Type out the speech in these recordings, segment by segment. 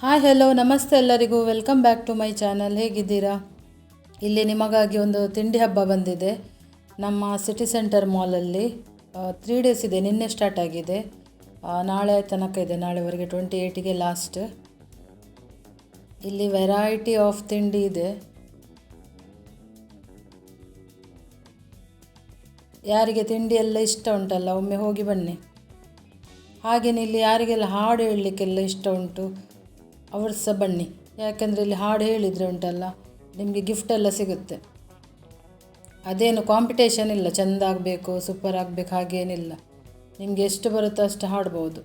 Hi hello ನಮಸ್ತೆ ಎಲ್ಲರಿಗೂ. Welcome back to my channel ಹೇಗಿದ್ದೀರಾ? ಇಲ್ಲಿ ನಿಮಗಾಗಿ ಒಂದು ತಿಂಡಿ ಹಬ್ಬ ಬಂದಿದೆ. ನಮ್ಮ ಸಿಟಿ ಸೆಂಟರ್ ಮಾಲಲ್ಲಿ ತ್ರೀ ಡೇಸ್ ಇದೆ. ನಿನ್ನೆ ಸ್ಟಾರ್ಟ್ ಆಗಿದೆ. ನಾಳೆ ತನಕ ಇದೆ. ನಾಳೆವರೆಗೆ ಟ್ವೆಂಟಿ ಏಯ್ಟಿಗೆ ಲಾಸ್ಟ್ ಇಲ್ಲಿ ವೆರೈಟಿ ಆಫ್ ತಿಂಡಿ ಇದೆ. ಯಾರಿಗೆ ತಿಂಡಿ ಎಲ್ಲ ಇಷ್ಟ ಉಂಟಲ್ಲ, ಒಮ್ಮೆ ಹೋಗಿ ಬನ್ನಿ. ಹಾಗೆಯೇ ಇಲ್ಲಿ ಯಾರಿಗೆಲ್ಲ ಹಾಡು ಹೇಳಲಿಕ್ಕೆಲ್ಲ ಇಷ್ಟ ಉಂಟು? ಅವರು ಸಹ ಬನ್ನಿ. ಯಾಕೆಂದರೆ ಇಲ್ಲಿ ಹಾಡು ಹೇಳಿದರೆ ಉಂಟಲ್ಲ, ನಿಮಗೆ ಗಿಫ್ಟ್ ಎಲ್ಲ ಸಿಗುತ್ತೆ. ಅದೇನು ಕಾಂಪಿಟೇಷನ್ ಇಲ್ಲ, ಚೆಂದ ಆಗಬೇಕು ಸೂಪರ್ ಆಗಬೇಕು, ಹಾಗೇನಿಲ್ಲ. ನಿಮಗೆ ಎಷ್ಟು ಬರುತ್ತೋ ಅಷ್ಟು ಹಾಡ್ಬೋದು.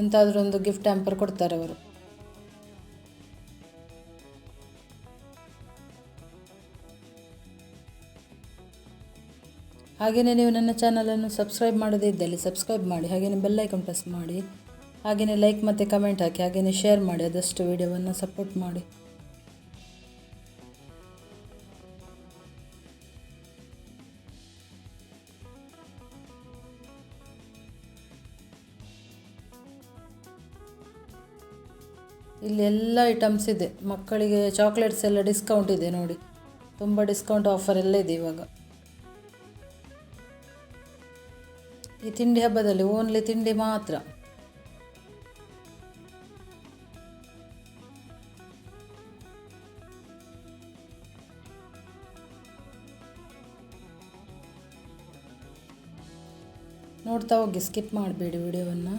ಎಂತಾದರೂ ಒಂದು ಗಿಫ್ಟ್ ಆ್ಯಂಪರ್ ಕೊಡ್ತಾರೆ ಅವರು. ಹಾಗೆಯೇ ನೀವು ನನ್ನ ಚಾನಲನ್ನು ಸಬ್ಸ್ಕ್ರೈಬ್ ಮಾಡೋದೇ ಇದ್ದಲ್ಲಿ ಸಬ್ಸ್ಕ್ರೈಬ್ ಮಾಡಿ ಹಾಗೆಯೇ ಬೆಲ್ ಐಕನ್ ಪ್ರೆಸ್ ಮಾಡಿ. ಹಾಗೆಯೇ ಲೈಕ್ ಮತ್ತು ಕಮೆಂಟ್ ಹಾಕಿ ಹಾಗೆಯೇ ಶೇರ್ ಮಾಡಿ, ಆದಷ್ಟು ವಿಡಿಯೋವನ್ನು ಸಪೋರ್ಟ್ ಮಾಡಿ. ಇಲ್ಲಿ ಎಲ್ಲ ಐಟಮ್ಸ್ ಇದೆ. ಮಕ್ಕಳಿಗೆ ಚಾಕ್ಲೇಟ್ಸ್ ಎಲ್ಲ ಡಿಸ್ಕೌಂಟ್ ಇದೆ ನೋಡಿ. ತುಂಬ ಡಿಸ್ಕೌಂಟ್ ಆಫರ್ ಎಲ್ಲ ಇದೆ ಇವಾಗ. ಈ ತಿಂಡಿ ಹಬ್ಬದಲ್ಲಿ ಓನ್ಲಿ ತಿಂಡಿ ಮಾತ್ರ. ನೋಡ್ತಾ ಹೋಗಿ ಸ್ಕಿಪ್ ಮಾಡಬೇಡಿ ವಿಡಿಯೋವನ್ನು.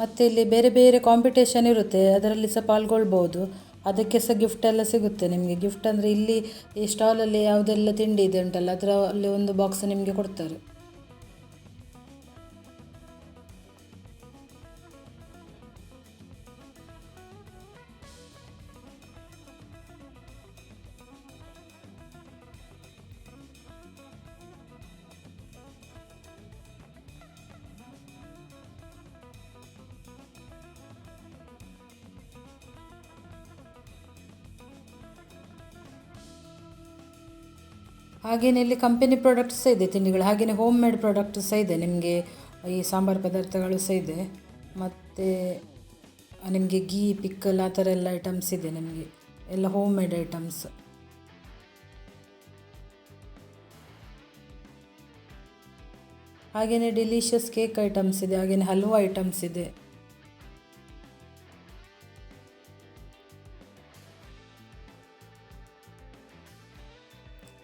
ಮತ್ತು ಇಲ್ಲಿ ಬೇರೆ ಬೇರೆ ಕಾಂಪಿಟೇಷನ್ ಇರುತ್ತೆ, ಅದರಲ್ಲಿ ಸಹ ಪಾಲ್ಗೊಳ್ಬೋದು. ಅದಕ್ಕೆ ಸಹ ಗಿಫ್ಟ್ ಎಲ್ಲ ಸಿಗುತ್ತೆ ನಿಮಗೆ. ಗಿಫ್ಟ್ ಅಂದರೆ ಇಲ್ಲಿ ಈ ಸ್ಟಾಲಲ್ಲಿ ಯಾವುದೆಲ್ಲ ತಿಂಡಿ ಇದೆ ಉಂಟಲ್ಲ, ಅದರಲ್ಲಿ ಒಂದು ಬಾಕ್ಸ್ ನಿಮಗೆ ಕೊಡ್ತಾರೆ. ಹಾಗೆಯೇ ಇಲ್ಲಿ ಕಂಪೆನಿ ಪ್ರಾಡಕ್ಟ್ಸ್ ಸಹ ಇದೆ, ತಿಂಡಿಗಳು. ಹಾಗೆಯೇ ಹೋಮ್ ಮೇಡ್ ಪ್ರಾಡಕ್ಟ್ಸ್ ಸಹ ಇದೆ, ನಿಮಗೆ ಈ ಸಾಂಬಾರು ಪದಾರ್ಥಗಳು ಸಹ ಇದೆ. ಮತ್ತು ನಿಮಗೆ ಗೀ ಪಿಕ್ಕಲ್ ಆ ಥರ ಎಲ್ಲ ಐಟಮ್ಸ್ ಇದೆ ನಿಮಗೆ. ಎಲ್ಲ ಹೋಮ್ ಮೇಡ್ ಐಟಮ್ಸ್ ಹಾಗೆಯೇ ಡಿಲಿಷಿಯಸ್ ಕೇಕ್ ಐಟಮ್ಸ್ ಇದೆ ಹಾಗೆಯೇ ಹಲ್ವಾ ಐಟಮ್ಸ್ ಇದೆ.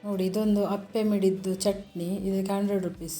ನೋಡಿ ಇದೊಂದು ಅಪ್ಪೆ ಮಿಡಿದ್ದು ಚಟ್ನಿ ಇದಕ್ಕೆ ಹಂಡ್ರೆಡ್ ರುಪೀಸ್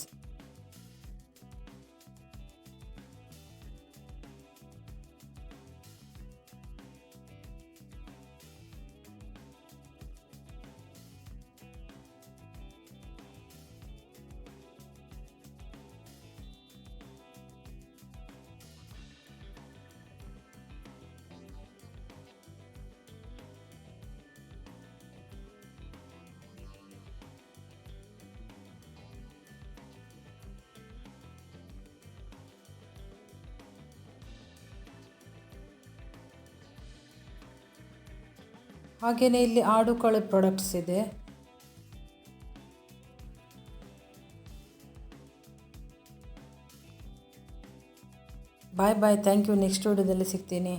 ಹಾಗೆಯೇ ಇಲ್ಲಿ ಆಡುಕಳೆ ಪ್ರಾಡಕ್ಟ್ಸ್ ಇದೆ. Bye bye thank you next ವಿಡಿಯೋದಲ್ಲಿ ಸಿಗ್ತೀನಿ.